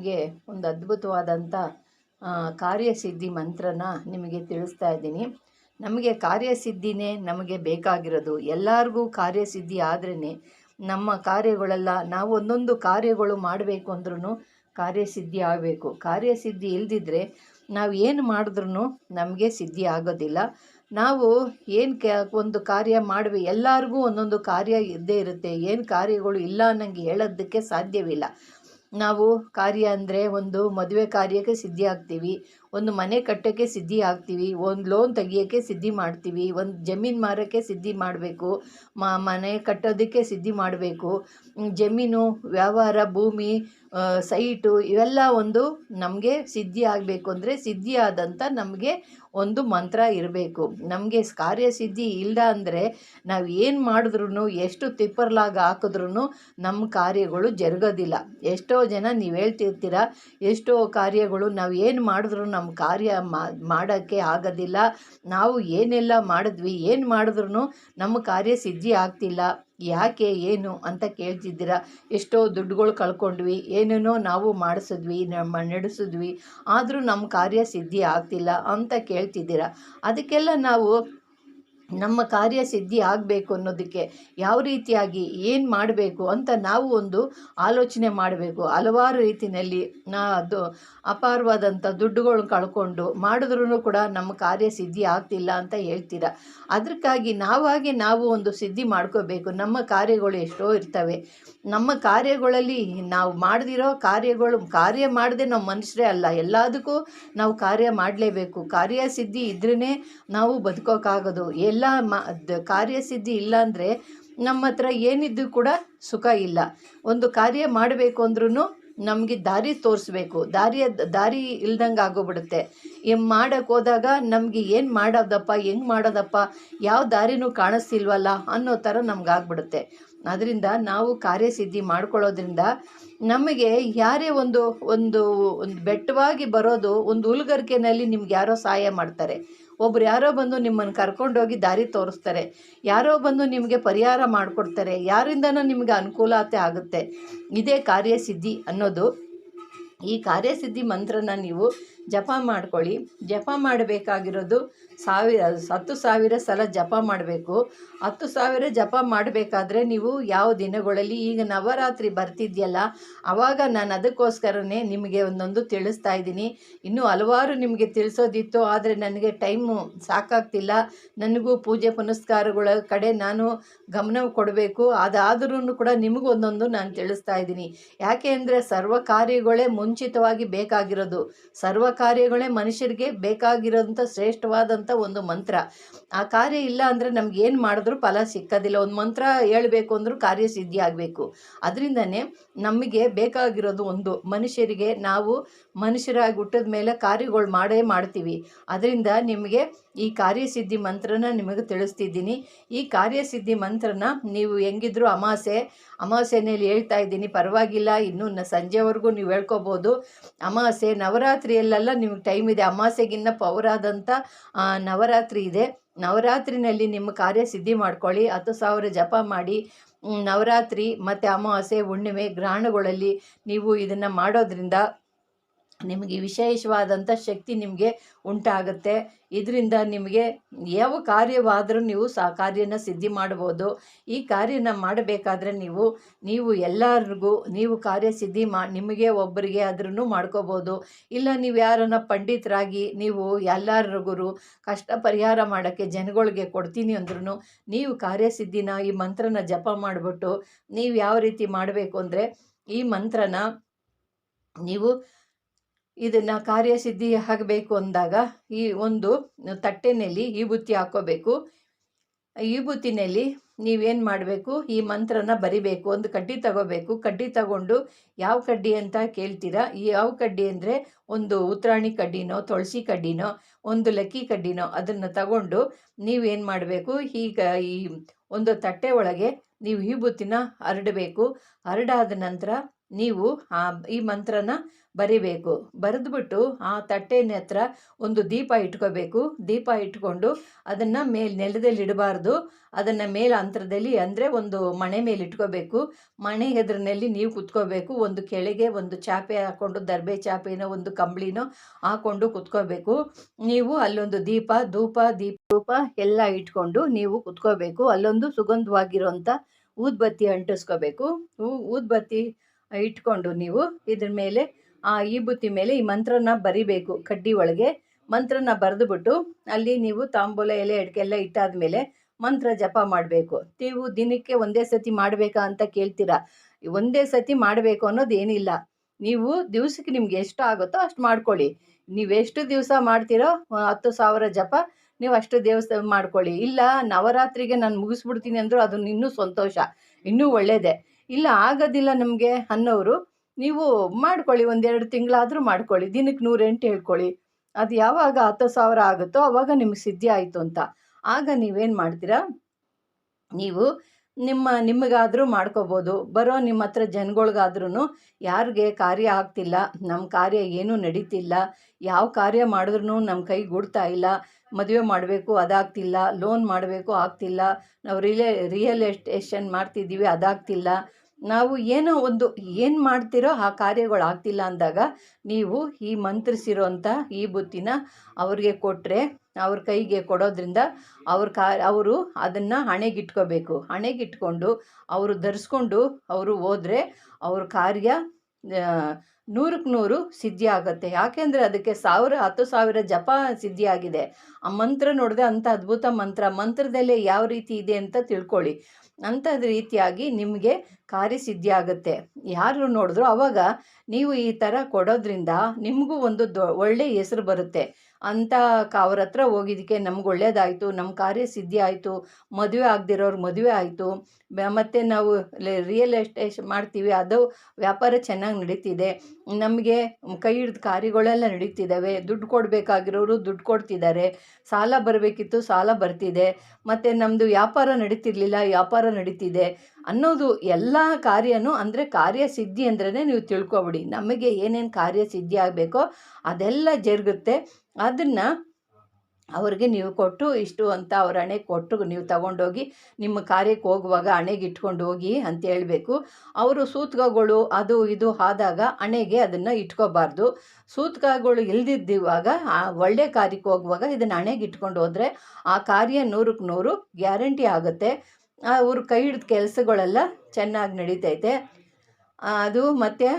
ನಿಮಗೆ ಒಂದು ಅದ್ಭುತವಾದಂಥ ಕಾರ್ಯಸಿದ್ಧಿ ಮಂತ್ರನ ನಿಮಗೆ ತಿಳಿಸ್ತಾ ಇದ್ದೀನಿ. ನಮಗೆ ಕಾರ್ಯಸಿದ್ಧಿನೇ ನಮಗೆ ಬೇಕಾಗಿರೋದು. ಎಲ್ಲರಿಗೂ ಕಾರ್ಯಸಿದ್ಧಿ ಆದ್ರೇ ನಮ್ಮ ಕಾರ್ಯಗಳೆಲ್ಲ ನಾವು ಒಂದೊಂದು ಕಾರ್ಯಗಳು ಮಾಡಬೇಕು ಅಂದ್ರೂ ಕಾರ್ಯಸಿದ್ಧಿ ಆಗಬೇಕು. ಕಾರ್ಯಸಿದ್ಧಿ ಇಲ್ದಿದ್ರೆ ನಾವು ಏನು ಮಾಡಿದ್ರೂ ನಮಗೆ ಸಿದ್ಧಿ ಆಗೋದಿಲ್ಲ. ನಾವು ಏನು ಕ, ಒಂದು ಕಾರ್ಯ ಮಾಡ್ವಿ, ಎಲ್ಲರಿಗೂ ಒಂದೊಂದು ಕಾರ್ಯ ಇದ್ದೇ ಇರುತ್ತೆ. ಏನು ಕಾರ್ಯಗಳು ಇಲ್ಲ ಅನ್ನಂಗೆ ಹೇಳೋದಕ್ಕೆ ಸಾಧ್ಯವಿಲ್ಲ. ನಾವು ಕಾರ್ಯ ಅಂದರೆ ಒಂದು ಮದುವೆ ಕಾರ್ಯಕ್ಕೆ ಸಿದ್ಧಿ ಆಗ್ತೀವಿ ಒಂದು ಮನೆ ಕಟ್ಟೋಕ್ಕೆ ಸಿದ್ಧಿ ಆಗ್ತೀವಿ, ಒಂದು ಲೋನ್ ತೆಗಿಯೋಕ್ಕೆ ಸಿದ್ಧಿ ಮಾಡ್ತೀವಿ, ಒಂದು ಜಮೀನು ಮಾರೋಕ್ಕೆ ಸಿದ್ಧಿ ಮಾಡಬೇಕು ಮನೆ ಕಟ್ಟೋದಕ್ಕೆ ಸಿದ್ಧಿ ಮಾಡಬೇಕು ಜಮೀನು, ವ್ಯವಹಾರ, ಭೂಮಿ ಸೈಟು ಇವೆಲ್ಲ ಒಂದು ನಮಗೆ ಸಿದ್ಧಿ ಆಗಬೇಕು ಅಂದರೆ ಸಿದ್ಧಿಯಾದಂಥ ನಮಗೆ ಒಂದು ಮಂತ್ರ ಇರಬೇಕು. ನಮಗೆ ಕಾರ್ಯಸಿದ್ಧಿ ಇಲ್ಲ ಅಂದರೆ ನಾವು ಏನು ಮಾಡಿದ್ರೂ ಎಷ್ಟು ತಿಪ್ಪರ್ಲಾಗ ಹಾಕಿದ್ರೂ ನಮ್ಮ ಕಾರ್ಯಗಳು ಜರುಗೋದಿಲ್ಲ. ಎಷ್ಟೋ ಜನ ನೀವು ಹೇಳ್ತಿರ್ತೀರ, ಎಷ್ಟೋ ಕಾರ್ಯಗಳು ನಾವು ಏನು ಮಾಡಿದ್ರು ನಮ್ಮ ಕಾರ್ಯ ಮಾಡೋಕ್ಕೆ ಆಗೋದಿಲ್ಲ. ನಾವು ಏನೆಲ್ಲ ಮಾಡಿದ್ವಿ, ಏನು ಮಾಡಿದ್ರೂ ನಮ್ಮ ಕಾರ್ಯ ಸಿದ್ಧಿ ಆಗ್ತಿಲ್ಲ. ಯಾಕೆ, ಏನು ಅಂತ ಕೇಳ್ತಿದ್ದೀರ? ಎಷ್ಟೋ ದುಡ್ಡುಗಳು ಕಳ್ಕೊಂಡ್ವಿ, ಏನೇನೋ ನಾವು ಮಾಡಿಸಿದ್ವಿ, ನಮ್ಮ ನಡೆಸಿದ್ವಿ, ಆದರೂ ನಮ್ಮ ಕಾರ್ಯ ಸಿದ್ಧಿ ಆಗ್ತಿಲ್ಲ ಅಂತ ಕೇಳ್ತಿದ್ದೀರ? ಅದಕ್ಕೆಲ್ಲ ನಾವು ನಮ್ಮ ಕಾರ್ಯ ಸಿದ್ಧಿ ಆಗಬೇಕು ಅನ್ನೋದಕ್ಕೆ ಯಾವ ರೀತಿಯಾಗಿ ಏನು ಮಾಡಬೇಕು ಅಂತ ನಾವು ಒಂದು ಆಲೋಚನೆ ಮಾಡಬೇಕು. ಹಲವಾರು ರೀತಿಯಲ್ಲಿ ನಾ ಅದು ಅಪಾರವಾದಂಥ ದುಡ್ಡುಗಳನ್ನ ಕಳ್ಕೊಂಡು ಮಾಡಿದ್ರೂ ಕೂಡ ನಮ್ಮ ಕಾರ್ಯ ಸಿದ್ಧಿ ಆಗ್ತಿಲ್ಲ ಅಂತ ಹೇಳ್ತೀರ. ಅದಕ್ಕಾಗಿ ನಾವಾಗೆ ನಾವು ಒಂದು ಸಿದ್ಧಿ ಮಾಡ್ಕೋಬೇಕು. ನಮ್ಮ ಕಾರ್ಯಗಳು ಎಷ್ಟೋ ಇರ್ತವೆ. ನಮ್ಮ ಕಾರ್ಯಗಳಲ್ಲಿ ನಾವು ಮಾಡದಿರೋ ಕಾರ್ಯಗಳು ಕಾರ್ಯ ಮಾಡದೆ ನಾವು ಮನುಷ್ಯರೇ ಅಲ್ಲ. ಎಲ್ಲದಕ್ಕೂ ನಾವು ಕಾರ್ಯ ಮಾಡಲೇಬೇಕು. ಕಾರ್ಯ ಸಿದ್ಧಿ ಇದ್ರೇ ನಾವು ಬದುಕೋಕ್ಕಾಗೋದು ಎಲ್ಲ ಮಾ ಮ ಕಾರ್ಯಸಿದ್ಧಿ ಇಲ್ಲ ಅಂದರೆ ನಮ್ಮ ಹತ್ರ ಏನಿದ್ದು ಕೂಡ ಸುಖ ಇಲ್ಲ. ಒಂದು ಕಾರ್ಯ ಮಾಡಬೇಕು ಅಂದ್ರೂ ನಮಗೆ ದಾರಿ ತೋರಿಸ್ಬೇಕು. ದಾರಿಯ, ದಾರಿ ಇಲ್ದಂಗೆ ಆಗೋಗ್ಬಿಡುತ್ತೆ. ಏನು ಮಾಡೋಕ್ಕೆ ಹೋದಾಗ ನಮಗೆ ಏನು ಮಾಡೋದಪ್ಪ, ಹೆಂಗೆ ಮಾಡೋದಪ್ಪ, ಯಾವ ದಾರಿನೂ ಕಾಣಿಸ್ತಿಲ್ವಲ್ಲ ಅನ್ನೋ ಥರ ನಮ್ಗೆ ಆಗ್ಬಿಡುತ್ತೆ. ಅದರಿಂದ ನಾವು ಕಾರ್ಯಸಿದ್ಧಿ ಮಾಡ್ಕೊಳ್ಳೋದ್ರಿಂದ ನಮಗೆ ಯಾರೇ ಒಂದು ಒಂದು ಒಂದು ಬೆಟ್ಟವಾಗಿ ಬರೋದು, ಒಂದು ಉಲ್ಗರ್ಕೆನಲ್ಲಿ ನಿಮ್ಗೆ ಯಾರೋ ಸಹಾಯ ಮಾಡ್ತಾರೆ. ಒಬ್ರು ಯಾರೋ ಬಂದು ನಿಮ್ಮನ್ನು ಕರ್ಕೊಂಡೋಗಿ ದಾರಿ ತೋರಿಸ್ತಾರೆ. ಯಾರೋ ಬಂದು ನಿಮಗೆ ಪರಿಹಾರ ಮಾಡಿಕೊಡ್ತಾರೆ. ಯಾರಿಂದನೂ ನಿಮಗೆ ಅನುಕೂಲತೆ ಆಗುತ್ತೆ. ಇದೇ ಕಾರ್ಯಸಿದ್ಧಿ ಅನ್ನೋದು. ಈ ಕಾರ್ಯಸಿದ್ಧಿ ಮಂತ್ರನ ನೀವು ಜಪ ಮಾಡ್ಕೊಳ್ಳಿ. ಜಪ ಮಾಡಬೇಕಾಗಿರೋದು ಸಾವಿರ, ಹತ್ತು ಸಾವಿರ ಸಲ ಜಪ ಮಾಡಬೇಕು. ಹತ್ತು ಸಾವಿರ ಜಪ ಮಾಡಬೇಕಾದ್ರೆ ನೀವು ಯಾವ ದಿನಗಳಲ್ಲಿ, ಈಗ ನವರಾತ್ರಿ ಬರ್ತಿದ್ಯಲ್ಲ ಆವಾಗ ನಾನು ಅದಕ್ಕೋಸ್ಕರನೇ ನಿಮಗೆ ಒಂದೊಂದು ತಿಳಿಸ್ತಾ ಇದ್ದೀನಿ. ಇನ್ನೂ ಹಲವಾರು ನಿಮಗೆ ತಿಳಿಸೋದಿತ್ತು, ಆದರೆ ನನಗೆ ಟೈಮು ಸಾಕಾಗ್ತಿಲ್ಲ. ನನಗೂ ಪೂಜೆ ಪುನಸ್ಕಾರಗಳ ಕಡೆ ನಾನು ಗಮನ ಕೊಡಬೇಕು. ಅದಾದ್ರೂ ಕೂಡ ನಿಮಗೂ ಒಂದೊಂದು ನಾನು ತಿಳಿಸ್ತಾ ಇದ್ದೀನಿ. ಯಾಕೆ ಅಂದರೆ ಸರ್ವ ಕಾರ್ಯಗಳೇ ಮುಂಚಿತವಾಗಿ ಬೇಕಾಗಿರೋದು. ಸರ್ವ ಕಾರ್ಯಗಳೇ ಮನುಷ್ಯರಿಗೆ ಬೇಕಾಗಿರೋಂಥ ಶ್ರೇಷ್ಠವಾದಂಥ ಒಂದು ಮಂತ್ರ. ಆ ಕಾರ್ಯ ಇಲ್ಲ ಅಂದರೆ ನಮ್ಗೆ ಏನು ಮಾಡಿದ್ರೂ ಫಲ ಸಿಕ್ಕೋದಿಲ್ಲ. ಒಂದು ಮಂತ್ರ ಹೇಳಬೇಕು ಅಂದರೂ ಕಾರ್ಯ ಸಿದ್ಧಿ ಆಗಬೇಕು. ಅದರಿಂದನೇ ನಮಗೆ ಬೇಕಾಗಿರೋದು ಒಂದು, ಮನುಷ್ಯರಿಗೆ ನಾವು ಮನುಷ್ಯರಾಗಿ ಹುಟ್ಟಿದ ಮೇಲೆ ಕಾರ್ಯಗಳು ಮಾಡೇ ಮಾಡ್ತೀವಿ. ಅದರಿಂದ ನಿಮಗೆ ಈ ಕಾರ್ಯಸಿದ್ಧಿ ಮಂತ್ರನ ನಿಮಗೆ ತಿಳಿಸ್ತಿದ್ದೀನಿ. ಈ ಕಾರ್ಯಸಿದ್ಧಿ ಮಂತ್ರನ ನೀವು ಹೆಂಗಿದ್ರು ಅಮಾಸೆ ಅಮಾವಾಸ್ಯೆನಲ್ಲಿ ಹೇಳ್ತಾ ಇದ್ದೀನಿ. ಪರವಾಗಿಲ್ಲ, ಇನ್ನೂ ಸಂಜೆವರೆಗೂ ನೀವು ಹೇಳ್ಕೊಬೋದು. ಅಮಾಸೆ, ನವರಾತ್ರಿಯಲ್ಲೆಲ್ಲ ನಿಮಗೆ ಟೈಮ್ ಇದೆ. ಅಮಾಸೆಗಿನ್ನ ಪವರಾದಂಥ ನವರಾತ್ರಿ ಇದೆ. ನವರಾತ್ರಿನಲ್ಲಿ ನಿಮ್ಮ ಕಾರ್ಯ ಸಿದ್ಧಿ ಮಾಡ್ಕೊಳ್ಳಿ. ಹತ್ತು ಸಾವಿರ ಜಪ ಮಾಡಿ. ನವರಾತ್ರಿ ಮತ್ತು ಅಮಾವಾಸ್ಯೆ ಹುಣ್ಣಿಮೆ, ಗ್ರಹಣಗಳಲ್ಲಿ ನೀವು ಇದನ್ನು ಮಾಡೋದ್ರಿಂದ ನಿಮಗೆ ವಿಶೇಷವಾದಂಥ ಶಕ್ತಿ ನಿಮಗೆ ಉಂಟಾಗುತ್ತೆ. ಇದರಿಂದ ನಿಮಗೆ ಯಾವ ಕಾರ್ಯವಾದರೂ ನೀವು ಸಹ ಕಾರ್ಯನ ಸಿದ್ಧಿ ಮಾಡ್ಬೋದು ಈ ಕಾರ್ಯನ ಮಾಡಬೇಕಾದ್ರೆ ನೀವು ನೀವು ಎಲ್ಲರಿಗೂ ನೀವು ಕಾರ್ಯ ಸಿದ್ಧಿ ಮಾ, ನಿಮಗೆ ಒಬ್ಬರಿಗೆ ಆದ್ರೂ ಮಾಡ್ಕೋಬೋದು. ಇಲ್ಲ ನೀವು ಯಾರನ್ನ ಪಂಡಿತರಾಗಿ ನೀವು ಎಲ್ಲರಿಗೂ ಕಷ್ಟ ಪರಿಹಾರ ಮಾಡೋಕ್ಕೆ ಜನಗಳಿಗೆ ಕೊಡ್ತೀನಿ ಅಂದ್ರೂ ನೀವು ಕಾರ್ಯಸಿದ್ಧಿನ ಈ ಮಂತ್ರನ ಜಪ ಮಾಡಿಬಿಟ್ಟು ನೀವು ಯಾವ ರೀತಿ ಮಾಡಬೇಕು ಅಂದರೆ ಈ ಮಂತ್ರನ ನೀವು ಇದನ್ನು ಕಾರ್ಯಸಿದ್ಧಿ ಆಗಬೇಕು ಅಂದಾಗ ಈ ಒಂದು ತಟ್ಟೆನಲ್ಲಿ ವಿಭೂತಿ ಹಾಕ್ಕೋಬೇಕು ವಿಭೂತಿನಲ್ಲಿ ನೀವೇನು ಮಾಡಬೇಕು? ಈ ಮಂತ್ರನ ಬರಿಬೇಕು. ಒಂದು ಕಡ್ಡಿ ತಗೋಬೇಕು. ಕಡ್ಡಿ ತಗೊಂಡು ಯಾವ ಕಡ್ಡಿ ಅಂತ ಕೇಳ್ತೀರಾ? ಈ ಯಾವ ಕಡ್ಡಿ ಅಂದರೆ ಒಂದು ಉತ್ರಾಣಿ ಕಡ್ಡಿನೋ, ತುಳಸಿ ಕಡ್ಡಿನೋ, ಒಂದು ಲಕ್ಕಿ ಕಡ್ಡಿನೋ ಅದನ್ನು ತಗೊಂಡು ನೀವೇನು ಮಾಡಬೇಕು? ಈಗ ಈ ಒಂದು ತಟ್ಟೆ ಒಳಗೆ ನೀವು ವಿಭೂತಿನ ಹರಡಬೇಕು. ಹರಡಾದ ನಂತರ ನೀವು ಆ ಈ ಮಂತ್ರನ ಬರಿಬೇಕು. ಬರೆದ್ಬಿಟ್ಟು ಆ ತಟ್ಟೆನ ಹತ್ರ ಒಂದು ದೀಪ ಇಟ್ಕೋಬೇಕು. ದೀಪ ಇಟ್ಕೊಂಡು ಅದನ್ನು ಮೇಲೆ ನೆಲದಲ್ಲಿ ಇಡಬಾರ್ದು. ಅದನ್ನು ಮೇಲೆ ಅಂತರದಲ್ಲಿ ಅಂದರೆ ಒಂದು ಮಣೆ ಮೇಲೆ ಇಟ್ಕೋಬೇಕು. ಮಣೆ ಎದುರಿನಲ್ಲಿ ನೀವು ಕುತ್ಕೋಬೇಕು. ಒಂದು ಕೆಳಗೆ ಒಂದು ಚಾಪೆ ಹಾಕ್ಕೊಂಡು ದರ್ಬೆ ಚಾಪೆನೋ ಒಂದು ಕಂಬಳಿನೋ ಹಾಕ್ಕೊಂಡು ಕುತ್ಕೋಬೇಕು. ನೀವು ಅಲ್ಲೊಂದು ದೀಪ, ಧೂಪ ದೀಪ, ಧೂಪ ಎಲ್ಲ ಇಟ್ಕೊಂಡು ನೀವು ಕುತ್ಕೋಬೇಕು. ಅಲ್ಲೊಂದು ಸುಗಂಧವಾಗಿರೋಂಥ ಊದ್ಬತ್ತಿ ಅಂಟಿಸ್ಕೋಬೇಕು. ಊದ್ಬತ್ತಿ ಇಟ್ಕೊಂಡು ನೀವು ಇದ್ರ ಮೇಲೆ, ಆ ಈ ಬುತ್ತಿ ಮೇಲೆ ಈ ಮಂತ್ರನ ಬರಿಬೇಕು ಕಡ್ಡಿ ಒಳಗೆ. ಮಂತ್ರನ ಬರೆದುಬಿಟ್ಟು ಅಲ್ಲಿ ನೀವು ತಾಂಬೂಲ, ಎಲೆ ಅಡಿಕೆಲ್ಲ ಇಟ್ಟಾದ್ಮೇಲೆ ಮಂತ್ರ ಜಪ ಮಾಡಬೇಕು. ನೀವು ದಿನಕ್ಕೆ ಒಂದೇ ಸತಿ ಮಾಡಬೇಕಾ ಅಂತ ಕೇಳ್ತೀರಾ? ಒಂದೇ ಸತಿ ಮಾಡಬೇಕು ಅನ್ನೋದು ಏನಿಲ್ಲ. ನೀವು ದಿವ್ಸಕ್ಕೆ ನಿಮ್ಗೆ ಎಷ್ಟು ಆಗುತ್ತೋ ಅಷ್ಟು ಮಾಡ್ಕೊಳ್ಳಿ. ನೀವು ಎಷ್ಟು ದಿವಸ ಮಾಡ್ತೀರೋ ಹತ್ತು ಸಾವಿರ ಜಪ ನೀವು ಅಷ್ಟು ದೇವಸ್ಥಾನ ಮಾಡ್ಕೊಳ್ಳಿ. ಇಲ್ಲ, ನವರಾತ್ರಿಗೆ ನಾನು ಮುಗಿಸ್ಬಿಡ್ತೀನಿ ಅಂದರೂ ಅದನ್ನ ಇನ್ನೂ ಸಂತೋಷ, ಇನ್ನೂ ಒಳ್ಳೆಯದೇ ಇಲ್ಲ, ಆಗೋದಿಲ್ಲ ನಮಗೆ ಅನ್ನೋರು ನೀವು ಮಾಡ್ಕೊಳ್ಳಿ, ಒಂದೆರಡು ತಿಂಗಳಾದರೂ ಮಾಡ್ಕೊಳ್ಳಿ, ದಿನಕ್ಕೆ ನೂರೆಂಟು ಹೇಳ್ಕೊಳ್ಳಿ. ಅದು ಯಾವಾಗ ಹತ್ತು ಸಾವಿರ ಆಗುತ್ತೋ ಅವಾಗ ನಿಮ್ಗೆ ಸಿದ್ಧಿ ಆಯಿತು ಅಂತ. ಆಗ ನೀವೇನು ಮಾಡ್ತೀರಾ? ನೀವು ನಿಮ್ಮ ನಿಮಗಾದರೂ ಮಾಡ್ಕೋಬೋದು. ಬರೋ ನಿಮ್ಮ ಹತ್ರ ಜನಗಳ್ಗಾದ್ರೂ ಯಾರಿಗೆ ಕಾರ್ಯ ಆಗ್ತಿಲ್ಲ ನಮ್ಮ ಕಾರ್ಯ ಏನೂ ನಡೀತಿಲ್ಲ, ಯಾವ ಕಾರ್ಯ ಮಾಡಿದ್ರೂ ನಮ್ಮ ಕೈ ಗುಡ್ತಾ ಇಲ್ಲ, ಮದುವೆ ಮಾಡಬೇಕು ಅದಾಗ್ತಿಲ್ಲ, ಲೋನ್ ಮಾಡಬೇಕು ಆಗ್ತಿಲ್ಲ, ನಾವು ರಿಲೇ, ರಿಯಲ್ ಎಸ್ಟೇಷನ್ ಮಾಡ್ತಿದ್ದೀವಿ ಅದಾಗ್ತಿಲ್ಲ. ನಾವು ಏನೋ ಒಂದು ಏನು ಮಾಡ್ತಿರೋ ಆ ಕಾರ್ಯಗಳು ಆಗ್ತಿಲ್ಲ ಅಂದಾಗ ನೀವು ಈ ಮಂತ್ರಿಸಿರೋಂಥ ಈ ಬುತ್ತಿನ ಅವ್ರಿಗೆ ಕೊಟ್ಟರೆ ಅವ್ರ ಕೈಗೆ ಕೊಡೋದ್ರಿಂದ ಅವ್ರ ಕಾ, ಅವರು ಅದನ್ನು ಹಣೆಗಿಟ್ಕೋಬೇಕು. ಹಣೆಗಿಟ್ಕೊಂಡು ಅವರು ಧರಿಸ್ಕೊಂಡು ಅವರು ಹೋದರೆ ಅವ್ರ ಕಾರ್ಯ ನೂರಕ್ಕೆ ನೂರು ಸಿದ್ಧಿ ಆಗುತ್ತೆ ಯಾಕೆಂದರೆ ಅದಕ್ಕೆ ಸಾವಿರ, ಹತ್ತು ಸಾವಿರ ಜಪ ಸಿದ್ಧಿ ಆಗಿದೆ ಆ ಮಂತ್ರ ನೋಡಿದ್ರೆ ಅಂಥ ಅದ್ಭುತ ಮಂತ್ರ, ಮಂತ್ರದಲ್ಲೇ ಯಾವ ರೀತಿ ಇದೆ ಅಂತ ತಿಳ್ಕೊಳ್ಳಿ. ಅಂಥದ್ದು ರೀತಿಯಾಗಿ ನಿಮಗೆ ಕಾರ್ಯಸಿದ್ಧಿ ಆಗುತ್ತೆ. ಯಾರು ನೋಡಿದ್ರು ಅವಾಗ ನೀವು ಈ ಥರ ಕೊಡೋದ್ರಿಂದ ನಿಮಗೂ ಒಂದು ದೊ, ಒಳ್ಳೆ ಹೆಸರು ಬರುತ್ತೆ. ಅಂತ ಅವ್ರ ಹತ್ರ ಹೋಗಿದ್ದಕ್ಕೆ ನಮ್ಗೆ ಒಳ್ಳೇದಾಯಿತು ನಮ್ಮ ಕಾರ್ಯ ಸಿದ್ಧಿ ಆಯಿತು, ಮದುವೆ ಆಗದಿರೋರು ಮದುವೆ ಆಯಿತು ಮತ್ತು ನಾವು ರಿಯಲ್ ಎಸ್ಟೇಟ್ ಮಾಡ್ತೀವಿ, ಅದು ವ್ಯಾಪಾರ ಚೆನ್ನಾಗಿ ನಡೀತಿದೆ, ನಮಗೆ ಕೈ ಹಿಡಿದ ಕಾರ್ಯಗಳೆಲ್ಲ ನಡೀತಿದ್ದಾವೆ, ದುಡ್ಡು ಕೊಡಬೇಕಾಗಿರೋರು ದುಡ್ಡು ಕೊಡ್ತಿದ್ದಾರೆ ಸಾಲ ಬರಬೇಕಿತ್ತು, ಸಾಲ ಬರ್ತಿದೆ. ಮತ್ತು ನಮ್ಮದು ವ್ಯಾಪಾರ ನಡೀತಿರ್ಲಿಲ್ಲ, ವ್ಯಾಪಾರ ನಡೀತಿದೆ ಅನ್ನೋದು ಎಲ್ಲ ಕಾರ್ಯನೂ ಅಂದರೆ ಕಾರ್ಯಸಿದ್ಧಿ ಅಂದ್ರೇ ನೀವು ತಿಳ್ಕೊಬಿಡಿ. ನಮಗೆ ಏನೇನು ಕಾರ್ಯಸಿದ್ಧಿ ಆಗಬೇಕೋ ಅದೆಲ್ಲ ಜರುಗುತ್ತೆ. ಅದನ್ನು ಅವ್ರಿಗೆ ನೀವು ಕೊಟ್ಟು ಇಷ್ಟು ಅಂತ ಅವ್ರ ಹಣೆ ಕೊಟ್ಟು ನೀವು ತಗೊಂಡೋಗಿ ನಿಮ್ಮ ಕಾರ್ಯಕ್ಕೆ ಹೋಗುವಾಗ ಹಣೆಗೆ ಇಟ್ಕೊಂಡು ಹೋಗಿ ಅಂತ ಹೇಳಬೇಕು. ಅವರು ಸೂತ್ಕಗಳು ಅದು ಇದು ಆದಾಗ ಹಣೆಗೆ ಅದನ್ನು ಇಟ್ಕೋಬಾರ್ದು. ಸೂತ್ಕಗಳು ಇಲ್ದಿದ್ದಿವಾಗ, ಆ ಒಳ್ಳೆ ಕಾರ್ಯಕ್ಕೆ ಹೋಗುವಾಗ ಇದನ್ನು ಹಣೆಗೆ ಇಟ್ಕೊಂಡು ಹೋದರೆ ಆ ಕಾರ್ಯ ನೂರಕ್ಕೆ ನೂರು ಗ್ಯಾರಂಟಿ ಆಗುತ್ತೆ. ಅವ್ರ ಕೈ ಹಿಡಿದ ಕೆಲಸಗಳೆಲ್ಲ ಚೆನ್ನಾಗಿ ನಡೀತೈತೆ. ಅದು ಮತ್ತು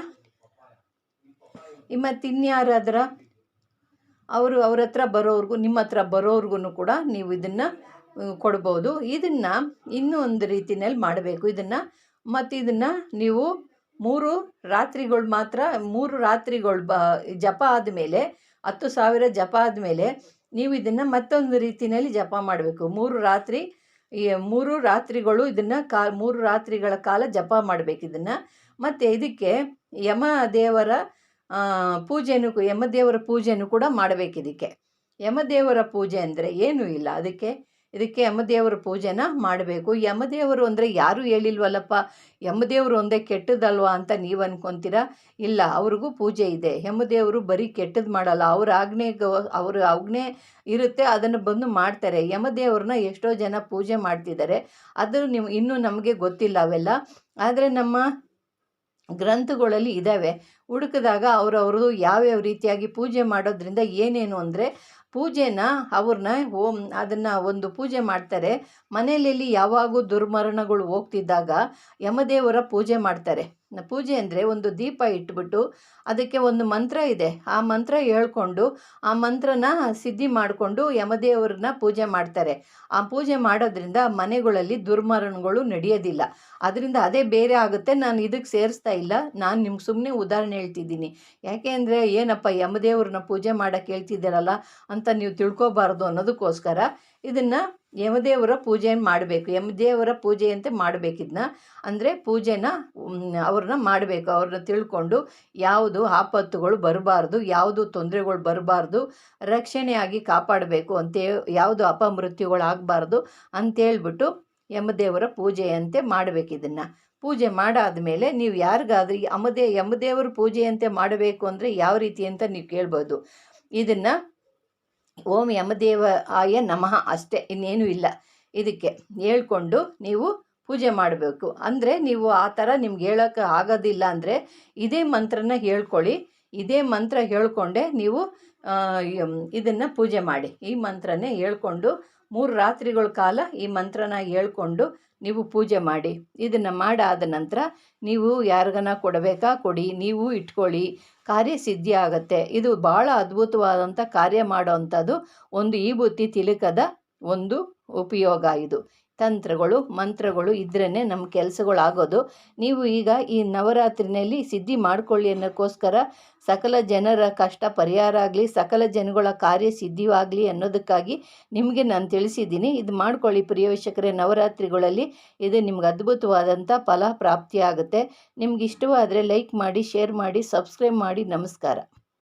ಮತ್ತು ಇನ್ಯಾರಾದ್ರ ಅವರು ಅವ್ರ ಹತ್ರ ಬರೋರ್ಗು ನಿಮ್ಮ ಹತ್ರ ಬರೋರ್ಗು ಕೂಡ ನೀವು ಇದನ್ನು ಕೊಡ್ಬೋದು. ಇದನ್ನು ಇನ್ನೂ ಒಂದು ರೀತಿನಲ್ಲಿ ಮಾಡಬೇಕು. ಇದನ್ನು ಮತ್ತು ಇದನ್ನು ನೀವು ಮೂರು ರಾತ್ರಿಗಳು ಮಾತ್ರ, ಮೂರು ರಾತ್ರಿಗಳು ಬ, ಜಪ ಆದಮೇಲೆ, ಹತ್ತು ಸಾವಿರ ಜಪ ಆದಮೇಲೆ ನೀವು ಇದನ್ನು ಮತ್ತೊಂದು ರೀತಿಯಲ್ಲಿ ಜಪ ಮಾಡಬೇಕು. ಮೂರು ರಾತ್ರಿ ಮೂರು ರಾತ್ರಿಗಳು ಇದನ್ನು ಕಾ, ಮೂರು ರಾತ್ರಿಗಳ ಕಾಲ ಜಪ ಮಾಡಬೇಕು ಇದನ್ನು. ಮತ್ತು ಇದಕ್ಕೆ ಯಮ ದೇವರ ಪೂಜೆನೂ ಯಮದೇವರ ಪೂಜೆಯನ್ನು ಕೂಡ ಮಾಡಬೇಕು ಇದಕ್ಕೆ. ಯಮದೇವರ ಪೂಜೆ ಅಂದರೆ ಏನೂ ಇಲ್ಲ. ಅದಕ್ಕೆ, ಇದಕ್ಕೆ ಯಮದೇವರ ಪೂಜೆನ ಮಾಡಬೇಕು. ಯಮದೇವರು ಅಂದರೆ ಯಾರೂ ಹೇಳಿಲ್ವಲ್ಲಪ್ಪ? ಯಮದೇವರು ಒಂದೇ ಕೆಟ್ಟದಲ್ವಾ ಅಂತ ನೀವು ಅನ್ಕೊಂತೀರಾ? ಇಲ್ಲ, ಅವ್ರಿಗೂ ಪೂಜೆ ಇದೆ. ಯಮದೇವರು ಬರೀ ಕೆಟ್ಟದ್ದು ಮಾಡಲ್ಲ. ಅವ್ರ ಆಜ್ಞೆಗೆ ಅವ್ರ ಆಜ್ಞೆ ಇರುತ್ತೆ, ಅದನ್ನು ಬಂದು ಮಾಡ್ತಾರೆ. ಯಮದೇವ್ರನ್ನ ಎಷ್ಟೋ ಜನ ಪೂಜೆ ಮಾಡ್ತಿದ್ದಾರೆ. ಅದು ನೀವು, ಇನ್ನೂ ನಮಗೆ ಗೊತ್ತಿಲ್ಲ ಅವೆಲ್ಲ. ಆದರೆ ನಮ್ಮ ಗ್ರಂಥಗಳಲ್ಲಿ ಇದ್ದಾವೆ ಹುಡುಕಿದಾಗ ಅವ್ರವ್ರದ್ದು ಯಾವ್ಯಾವ ರೀತಿಯಾಗಿ ಪೂಜೆ ಮಾಡೋದ್ರಿಂದ ಏನೇನು ಅಂದರೆ ಪೂಜೆನ ಅವ್ರನ್ನ ಓಂ ಅದನ್ನು ಒಂದು ಪೂಜೆ ಮಾಡ್ತಾರೆ. ಮನೆಯಲ್ಲಿ ಯಾವಾಗೂ ದುರ್ಮರಣಗಳು ಹೋಗ್ತಿದ್ದಾಗ ಯಮದೇವರ ಪೂಜೆ ಮಾಡ್ತಾರೆ. ಪೂಜೆ ಅಂದರೆ ಒಂದು ದೀಪ ಇಟ್ಬಿಟ್ಟು ಅದಕ್ಕೆ ಒಂದು ಮಂತ್ರ ಇದೆ. ಆ ಮಂತ್ರ ಹೇಳ್ಕೊಂಡು ಆ ಮಂತ್ರನ ಸಿದ್ಧಿ ಮಾಡಿಕೊಂಡು ಯಮದೇವರನ್ನ ಪೂಜೆ ಮಾಡ್ತಾರೆ. ಆ ಪೂಜೆ ಮಾಡೋದ್ರಿಂದ ಮನೆಗಳಲ್ಲಿ ದುರ್ಮರಣಗಳು ನಡೆಯೋದಿಲ್ಲ. ಅದರಿಂದ ಅದೇ ಬೇರೆ ಆಗುತ್ತೆ. ನಾನು ಇದಕ್ಕೆ ಸೇರಿಸ್ತಾ ಇಲ್ಲ. ನಾನು ನಿಮ್ಗೆ ಸುಮ್ಮನೆ ಉದಾಹರಣೆ ಹೇಳ್ತಿದ್ದೀನಿ. ಯಾಕೆ ಅಂದರೆ ಏನಪ್ಪ ಯಮದೇವ್ರನ್ನ ಪೂಜೆ ಮಾಡೋಕ್ಕೆ ಹೇಳ್ತಿದ್ದೀರಲ್ಲ ಅಂತ ನೀವು ತಿಳ್ಕೊಬಾರ್ದು ಅನ್ನೋದಕ್ಕೋಸ್ಕರ ಇದನ್ನು ಯಮದೇವರ ಪೂಜೆ ಮಾಡಬೇಕು. ಯಮದೇವರ ಪೂಜೆಯಂತೆ ಮಾಡಬೇಕಿದ್ನ. ಅಂದರೆ ಪೂಜೆನ ಅವ್ರನ್ನ ಮಾಡಬೇಕು. ಅವ್ರನ್ನ ತಿಳ್ಕೊಂಡು ಯಾವುದು ಆಪತ್ತುಗಳು ಬರಬಾರ್ದು, ಯಾವುದು ತೊಂದರೆಗಳು ಬರಬಾರ್ದು, ರಕ್ಷಣೆಯಾಗಿ ಕಾಪಾಡಬೇಕು ಅಂತೇ ಯಾವುದು ಅಪಮೃತ್ಯುಗಳು ಆಗಬಾರ್ದು ಅಂತೇಳ್ಬಿಟ್ಟು ಯಮದೇವರ ಪೂಜೆಯಂತೆ ಮಾಡಬೇಕು ಇದನ್ನು ಮಾಡಾದ ಮೇಲೆ ನೀವು ಯಾರಿಗಾದ್ರೂ ಅಮದೇ ಯಮದೇವರ ಪೂಜೆಯಂತೆ ಮಾಡಬೇಕು ಅಂದರೆ ಯಾವ ರೀತಿ ಅಂತ ನೀವು ಕೇಳ್ಬೋದು. ಇದನ್ನು ಓಂ ಯಮದೇವ ಆಯ ನಮಃ ಅಷ್ಟೇ, ಇನ್ನೇನು ಇಲ್ಲ. ಇದಕ್ಕೆ ಹೇಳ್ಕೊಂಡು ನೀವು ಪೂಜೆ ಮಾಡಬೇಕು. ಅಂದರೆ ನೀವು ಆ ಥರ ನಿಮ್ಗೆ ಹೇಳೋಕ್ಕೆ ಆಗೋದಿಲ್ಲ ಅಂದರೆ ಇದೇ ಮಂತ್ರನ ಹೇಳ್ಕೊಳ್ಳಿ. ಇದೇ ಮಂತ್ರ ಹೇಳ್ಕೊಂಡೆ ನೀವು ಇದನ್ನು ಪೂಜೆ ಮಾಡಿ. ಈ ಮಂತ್ರನೇ ಹೇಳ್ಕೊಂಡು ಮೂರು ರಾತ್ರಿಗಳ ಕಾಲ ಈ ಮಂತ್ರನ ಹೇಳ್ಕೊಂಡು ನೀವು ಪೂಜೆ ಮಾಡಿ. ಇದನ್ನು ಮಾಡಾದ ನಂತರ ನೀವು ಯಾರಿಗನ ಕೊಡಬೇಕಾ? ಕೊಡಿ. ನೀವು ಇಟ್ಕೊಳ್ಳಿ. ಕಾರ್ಯ ಸಿದ್ಧಿ ಆಗುತ್ತೆ ಇದು ಭಾಳ ಅದ್ಭುತವಾದಂಥ ಕಾರ್ಯ ಮಾಡೋವಂಥದ್ದು ಒಂದು ಈ ಬುತ್ತಿ ತಿಲಕದ ಒಂದು ಉಪಯೋಗ ಇದು. ತಂತ್ರಗಳು, ಮಂತ್ರಗಳು ಇದ್ರೇ ನಮ್ಮ ಕೆಲಸಗಳಾಗೋದು. ನೀವು ಈಗ ಈ ನವರಾತ್ರಿನಲ್ಲಿ ಸಿದ್ಧಿ ಮಾಡಿಕೊಳ್ಳಿ ಅನ್ನೋಕ್ಕೋಸ್ಕರ ಸಕಲ ಜನರ ಕಷ್ಟ ಪರಿಹಾರ ಆಗಲಿ, ಸಕಲ ಜನಗಳ ಕಾರ್ಯ ಸಿದ್ಧಿವಾಗಲಿ ಅನ್ನೋದಕ್ಕಾಗಿ ನಿಮಗೆ ನಾನು ತಿಳಿಸಿದ್ದೀನಿ. ಇದು ಮಾಡ್ಕೊಳ್ಳಿ ಪ್ರಿಯವೀಕ್ಷಕರೇ ನವರಾತ್ರಿಗಳಲ್ಲಿ ಇದು ನಿಮ್ಗೆ ಅದ್ಭುತವಾದಂಥ ಫಲ ಪ್ರಾಪ್ತಿಯಾಗುತ್ತೆ. ನಿಮ್ಗೆ ಇಷ್ಟವಾದರೆ ಲೈಕ್ ಮಾಡಿ, ಶೇರ್ ಮಾಡಿ, ಸಬ್ಸ್ಕ್ರೈಬ್ ಮಾಡಿ, ನಮಸ್ಕಾರ.